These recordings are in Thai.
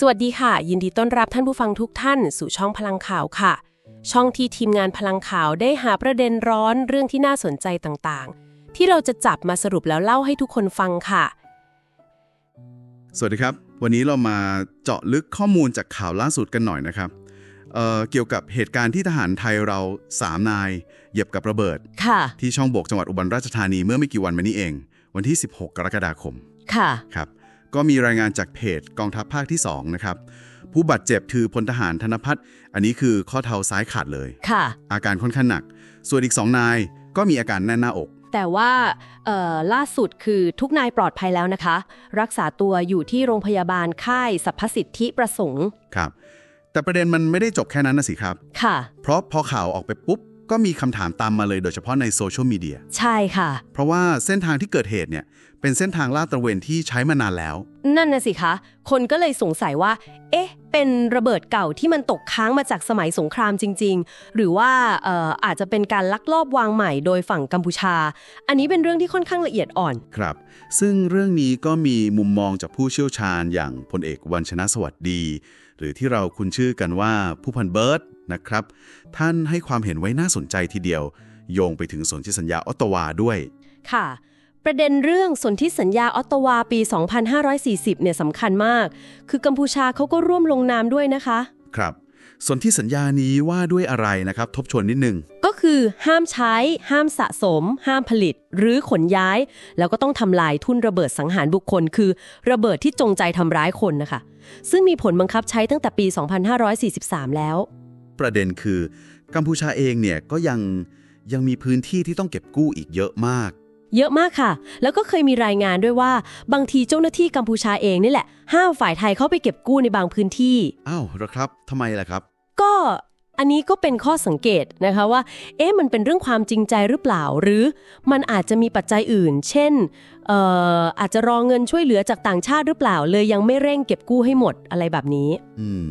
สวัสดีค่ะ ยินดีต้อนรับท่านผู้ฟังทุกท่าน สู่ช่องพลังข่าวค่ะ ช่องที่ทีมงานพลังข่าวได้หาประเด็นร้อนเรื่องที่น่าสนใจต่างๆ ที่เราจะจับมาสรุปแล้วเล่าให้ทุกคนฟังค่ะ สวัสดีครับ วันนี้เรามาเจาะลึกข้อมูลจากข่าวล่าสุดกันหน่อยนะครับเอ่อเกี่ยวกับเหตุการณ์ที่ทหารไทยเรา3นายเหยียบกับระเบิดค่ะที่ช่องบกจังหวัดอุบลราชธานีเมื่อไม่กี่วันมานี้เอง วันที่ 16 กรกฎาคมค่ะครับ ก็มีรายงานจากเพจกองทัพภาคที่ 2 นะครับ ผู้บาดเจ็บคือพลทหารธนพัฒน์อันนี้คือข้อเท้าซ้ายขาดเลยค่ะ อาการค่อนข้างหนัก ส่วนอีก 2 นายก็มีอาการแน่นหน้าอก แต่ว่าเอ่อล่าสุดคือทุกนายปลอดภัยแล้วนะคะ รักษาตัวอยู่ที่โรงพยาบาลค่ายสรรพสิทธิประสงค์ครับ แต่ประเด็นมันไม่ได้จบแค่นั้นนะสิครับ ค่ะ เพราะพอข่าวออกไปปุ๊บ ก็มีคำถามตามมาเลยโดยเฉพาะในโซเชียลมีเดีย ใช่ค่ะ เพราะว่าเส้นทางที่เกิดเหตุเนี่ย เป็นเส้นทางลาดตระเวนที่ใช้มานานแล้ว นั่นน่ะสิคะ คนก็เลยสงสัยว่า เอ๊ะ เป็นระเบิดเก่าที่มันตกค้างมาจากสมัยสงครามจริง ๆ หรือว่าเอ่ออาจจะเป็นการลักลอบวางใหม่โดยฝั่งกัมพูชา อันนี้เป็นเรื่องที่ค่อนข้างละเอียดอ่อน ครับ ซึ่งเรื่องนี้ก็มีมุมมองจากผู้เชี่ยวชาญอย่างพลเอกวันชนะสวัสดี หรือที่เราคุ้นชื่อกันว่าผู้พันเบิร์ตนะครับ ท่านให้ความเห็นไว้น่าสนใจทีเดียว โยงไปถึงสนธิสัญญาออตตาวาด้วย ค่ะ ประเด็นเรื่องสนธิสัญญาออตตาวาปี 2540 เนี่ยสำคัญมาก คือกัมพูชาเขาก็ร่วมลงนามด้วยนะคะ ครับ สนธิสัญญานี้ว่าด้วยอะไรนะครับ ทบทวนนิดนึง ก็คือห้ามใช้ ห้ามสะสม ห้ามผลิต หรือขนย้าย แล้วก็ต้องทำลายทุ่นระเบิดสังหารบุคคล คือระเบิดที่จงใจทำร้ายคนนะคะ ซึ่งมีผลบังคับใช้ตั้งแต่ปี 2543 แล้ว ประเด็นคือ กัมพูชาเองเนี่ยก็ยังยังมีพื้นที่ที่ต้องเก็บกู้อีกเยอะมาก เยอะมากค่ะ แล้วก็เคยมีรายงานด้วยว่า บางทีเจ้าหน้าที่กัมพูชาเองนี่แหละห้ามฝ่ายไทยเข้าไปเก็บกู้ในบางพื้นที่ อ้าวเหรอครับทำไมล่ะครับ ก็อันนี้ก็เป็นข้อสังเกตนะคะว่า เอ๊ะมันเป็นเรื่องความจริงใจหรือเปล่า หรือมันอาจจะมีปัจจัยอื่น เช่นเอ่ออาจจะรอเงินช่วยเหลือจากต่างชาติหรือเปล่า เลยยังไม่เร่งเก็บกู้ให้หมดอะไรแบบนี้ อืม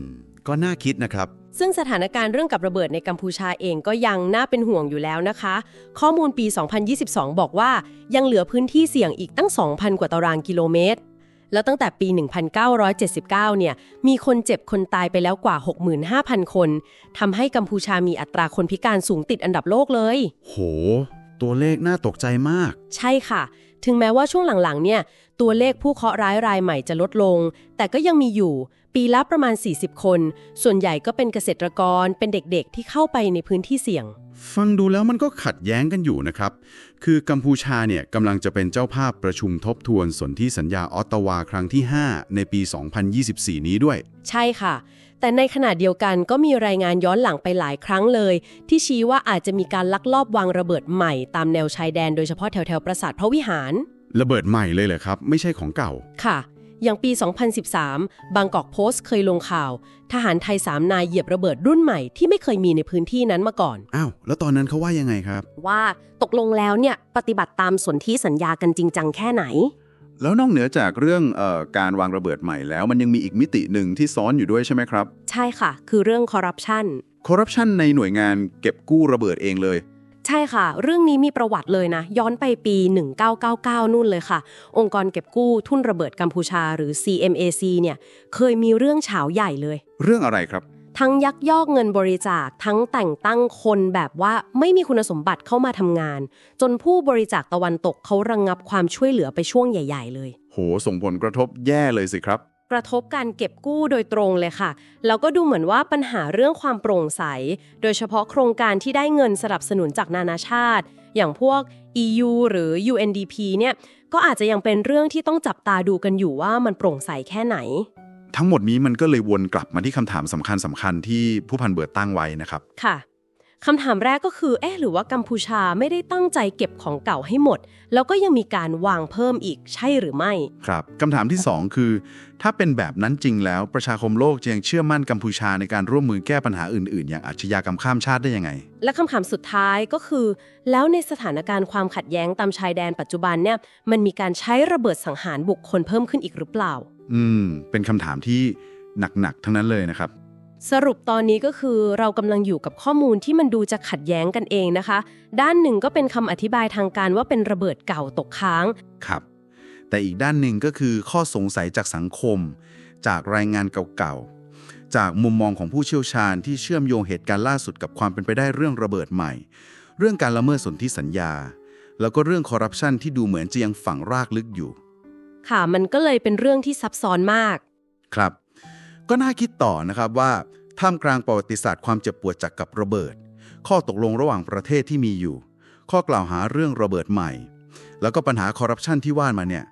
ก็น่าคิดนะครับ ซึ่งสถานการณ์เรื่องกับระเบิดในกัมพูชาเองก็ยังน่าเป็นห่วงอยู่แล้วนะคะ ข้อมูลปี 2022 บอกว่ายังเหลือพื้นที่เสี่ยงอีกตั้ง 2,000 กว่าตารางกิโลเมตร แล้วตั้งแต่ปี 1979 เนี่ย มีคนเจ็บคนตายไปแล้วกว่า 65,000 คน ทำให้กัมพูชามีอัตราคนพิการสูงติดอันดับโลกเลย โห ตัวเลขน่าตกใจมาก ใช่ค่ะ ถึงแม้ว่าช่วงหลังๆ เนี่ย ตัวเลขผู้เคราะห์ร้ายรายใหม่จะลดลง แต่ก็ยังมีอยู่ ปีละประมาณ 40 คน ส่วนใหญ่ก็เป็นเกษตรกร เป็นเด็กๆ ที่เข้าไปในพื้นที่เสี่ยง ฟังดูแล้วมันก็ขัดแย้งกันอยู่นะครับ คือกัมพูชาเนี่ยกำลังจะเป็นเจ้าภาพประชุมทบทวนสนธิสัญญาออตตาวาครั้งที่ 5 ในปี 2024 นี้ด้วย ใช่ค่ะ แต่ในขณะเดียวกันก็มีรายงานย้อนหลังไปหลายครั้งเลย ที่ชี้ว่าอาจจะมีการลักลอบวางระเบิดใหม่ตามแนวชายแดนโดยเฉพาะแถวๆปราสาทพระวิหาร ระเบิดใหม่เลยเหรอครับ ไม่ใช่ของเก่า ค่ะ อย่างปี 2013 บางกอกโพสต์เคยลงข่าว ทหารไทย 3 นายเหยียบระเบิดรุ่นใหม่ที่ไม่เคยมีในพื้นที่นั้นมาก่อน อ้าว แล้วตอนนั้นเขาว่ายังไงครับ ว่าตกลงแล้วเนี่ยปฏิบัติตามสนธิสัญญากันจริงจังแค่ไหน แล้วนอกเหนือจากเรื่องเออการวางระเบิดใหม่แล้ว มันยังมีอีกมิติหนึ่งที่ซ้อนอยู่ด้วยใช่ไหมครับใช่ค่ะ คือเรื่องคอร์รัปชันคอร์รัปชันในหน่วยงานเก็บกู้ระเบิดเองเลย ใช่ค่ะ เรื่องนี้มีประวัติเลยนะ ย้อนไปปี 1999 นู่นเลยค่ะ องค์กรเก็บกู้ทุนระเบิดกัมพูชาหรือ CMAC เนี่ยเคยมีเรื่องเฉาใหญ่เลย เรื่องอะไรครับ ทั้งยักยอกเงินบริจาคทั้งแต่งตั้งคนแบบว่าไม่มีคุณสมบัติเข้ามาทำงาน จนผู้บริจาคตะวันตกเขาระงงับความช่วยเหลือไปช่วงใหญ่ ๆ เลย โหส่งผลกระทบแย่เลยสิครับ กระทบการเก็บกู้โดยตรงเลยค่ะ แล้วก็ดูเหมือนว่าปัญหาเรื่องความโปร่งใส โดยเฉพาะโครงการที่ได้เงินสนับสนุนจากนานาชาติ อย่างพวก EU หรือ UNDP เนี่ยก็อาจจะยังเป็นเรื่องที่ต้องจับตาดูกันอยู่ว่ามันโปร่งใสแค่ไหน ทั้งหมดนี้มันก็เลยวนกลับมาที่คำถามสำคัญสำคัญที่ผู้พันเบิร์ดตั้งไว้นะครับ ค่ะ คำถามแรกก็คือ เอ๊ะหรือว่ากัมพูชาไม่ได้ตั้งใจเก็บของเก่าให้หมด แล้วก็ยังมีการวางเพิ่มอีกใช่หรือไม่ ครับคำถามที่ 2 คือ ถ้าเป็นแบบนั้นจริงแล้วประชาคมโลกจะยังเชื่อมั่นกัมพูชาในการร่วมมือแก้ปัญหาอื่นๆ อย่างอาชญากรรมข้ามชาติได้ยังไง และคำถามสุดท้ายก็คือ แล้วในสถานการณ์ความขัดแย้งตามชายแดนปัจจุบันเนี่ยมันมีการใช้ระเบิดสังหารบุคคลเพิ่มขึ้นอีกหรือเปล่า อืม เป็นคำถามที่หนักๆทั้งนั้นเลยนะครับ สรุปตอนนี้ก็คือเรากำลังอยู่กับข้อมูลที่มันดูจะขัดแย้งกันเองนะคะ ด้านหนึ่งก็เป็นคำอธิบายทางการว่าเป็นระเบิดเก่าตกค้าง ครับ แต่อีกด้านหนึ่งก็คือข้อสงสัยจากสังคม จากรายงานเก่าๆ จากมุมมองของผู้เชี่ยวชาญที่เชื่อมโยงเหตุการณ์ล่าสุดกับความเป็นไปได้เรื่องระเบิดใหม่ เรื่องการละเมิดสนธิสัญญา แล้วก็เรื่องคอร์รัปชันที่ดูเหมือนจะยังฝังรากลึกอยู่ ค่ะ มันก็เลยเป็นเรื่องที่ซับซ้อนมาก ครับ ก็น่าคิดต่อนะครับว่าท่ามกลางประวัติศาสตร์ความเจ็บปวดจากกับระเบิด ข้อตกลงระหว่างประเทศที่มีอยู่ ข้อกล่าวหาเรื่องระเบิดใหม่ แล้วก็ปัญหาคอร์รัปชันที่ว่านมาเนี่ย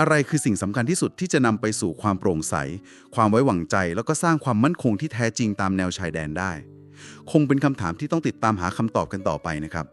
อะไรคือสิ่งสำคัญที่สุดที่จะนำไปสู่ความโปร่งใส ความไว้วางใจ แล้วก็สร้างความมั่นคงที่แท้จริงตามแนวชายแดนได้ คงเป็นคำถามที่ต้องติดตามหาคำตอบกันต่อไปนะครับ